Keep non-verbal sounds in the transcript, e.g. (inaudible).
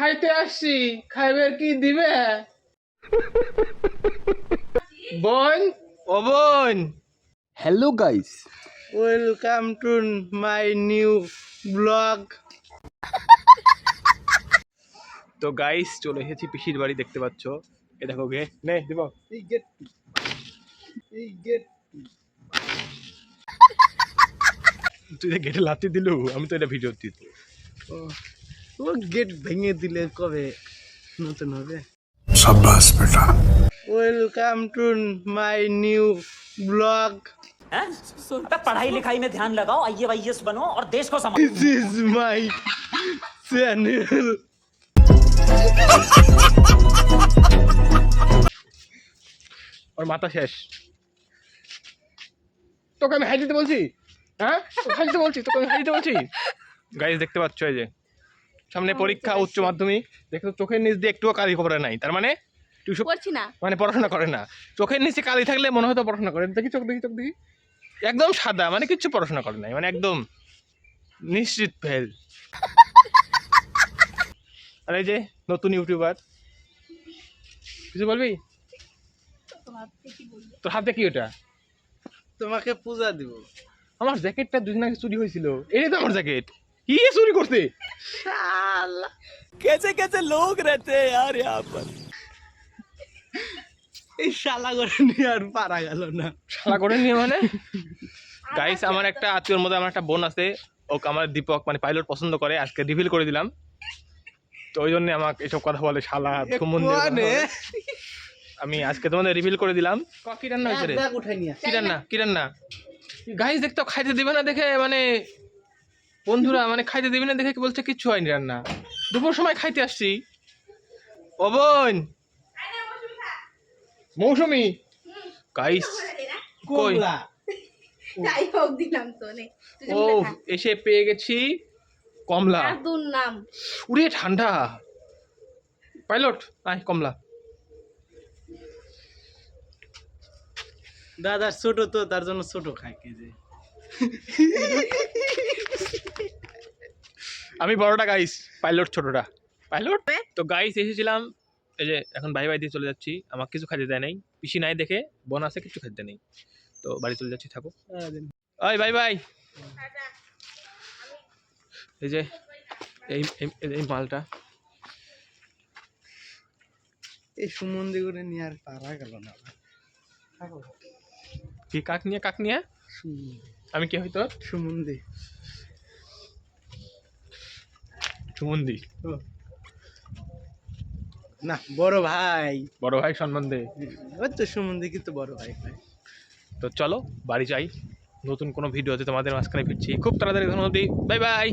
খাইতে আসছি। খাইবার কি দিবে? বোন? ও বোন। Hello guys welcome to my new blog তো গাইস চলে এসেছি পিসির বাড়ি দেখতে পাচ্ছ। এ দেখো গে নে দিব। এই গেট এই গেট তুই গেটে লাতি দিলু আমি তো এটা ভিডিও দিত ও গেট ভেঙে দিলে কবে নতুন হবে शाबाश बेटा welcome to my new blog हैं? अबे पढ़ाई लिखाई में ध्यान लगाओ आई एस बनो और देश को संभालो দিস ইজ মাই চ্যানেল ওর মাথা শেষ তোকে আমি হাই দিতে বলছি হ্যাঁ তোকে হাই দিতে বলছি তোকে আমি হাই দিতে বলছি গাইজ দেখতে পাচ্ছ এই যে সামনে পরীক্ষা উচ্চ মাধ্যমিক। দেখো চোখের নিচ দিয়ে একটুও কালি খবর নাই। তার মানে টিউশন করছি না। মানে পড়াশোনা করে না। চোখের নিচে কালি থাকলে মনে হতো পড়াশোনা করে। দেখি চোখ দেখি চোখ দেখি। একদম সাদা মানে কিচ্ছু পড়াশোনা করে নাই। মানে একদম নিশ্চিত ফেল আর এই যে নতুন ইউটিউবার। কিছু বলবি? তোর হাতে কি ওটা? তোমাকে পূজা দিব। আমার জ্যাকেটটা দুদিন আগে চুরি হয়েছিল। এই তো আমার জ্যাকেট। কি চুরি করতে कैसे कैसे लोग रहते हैं यार यहाँ पर এই শালা করে নিয়ে আর পারা গেল না শালা করে নিয়ে মানে গাইস আমার একটা আত্মীয়র মধ্যে আমার একটা বোন আছে ওকে আমার দীপক মানে পাইলট পছন্দ করে আজকে রিভিল করে দিলাম তো ওই জন্য আমাকে এসব কথা বলে শালা সুমন্দির কথা কোয়ানে? বলে। আমি আজকে তোমাদের রিভিল করে দিলাম ক- কি রান্না হয়েছে রে ব্যাগ উঠাই নিয়ে কি রান্না কি রান্না গাইস দেখতো খাইতে দিবে না দেখে মানে বন্ধুরা মানে খাইতে দিবে না দেখে কি বলছে? কিচ্ছু হয়নি রান্না। দুপুর সময় খাইতে আসছি। ও বোন! মৌসুমি! গাইস কই? ও এসে পেয়ে গেছি কমলা। নাম। উড়ে ঠান্ডা। পাইলট আয় কমলা। দাদা ছোট তো তার জন্য ছোট খাই কেজি (laughs) আমি বড়টা গাইস পাইলট ছোটটা। পাইলট তো গাইস এসেছিলাম। এই যে এখন বাই বাই দিয়ে চলে যাচ্ছি। আমার কিছু খাইতে দেয় নাই। পিসি নাই দেখে বোন আছে কিছু খাইতে নেই। তো বাড়ি চলে যাচ্ছি থাকো। ওই বাই বাই এই যে এই মালটা। এই সুমন্দি করে নিয়ে আর পারা গেল না। কি কাক নিয়ে কাক নিয়ে? আমি কে হইতো সুমন্দি। সুমন্দি। না বড় ভাই। বড় ভাই সম্বন্ধে ওই তো সুমন্দি কিন্তু বড় ভাই। ভাই তো চলো বাড়ি যাই। নতুন কোনো ভিডিওতে তোমাদের মাঝখানে ফিরছি। খুব তাড়াতাড়ি ধন্যবাদ বাই বাই।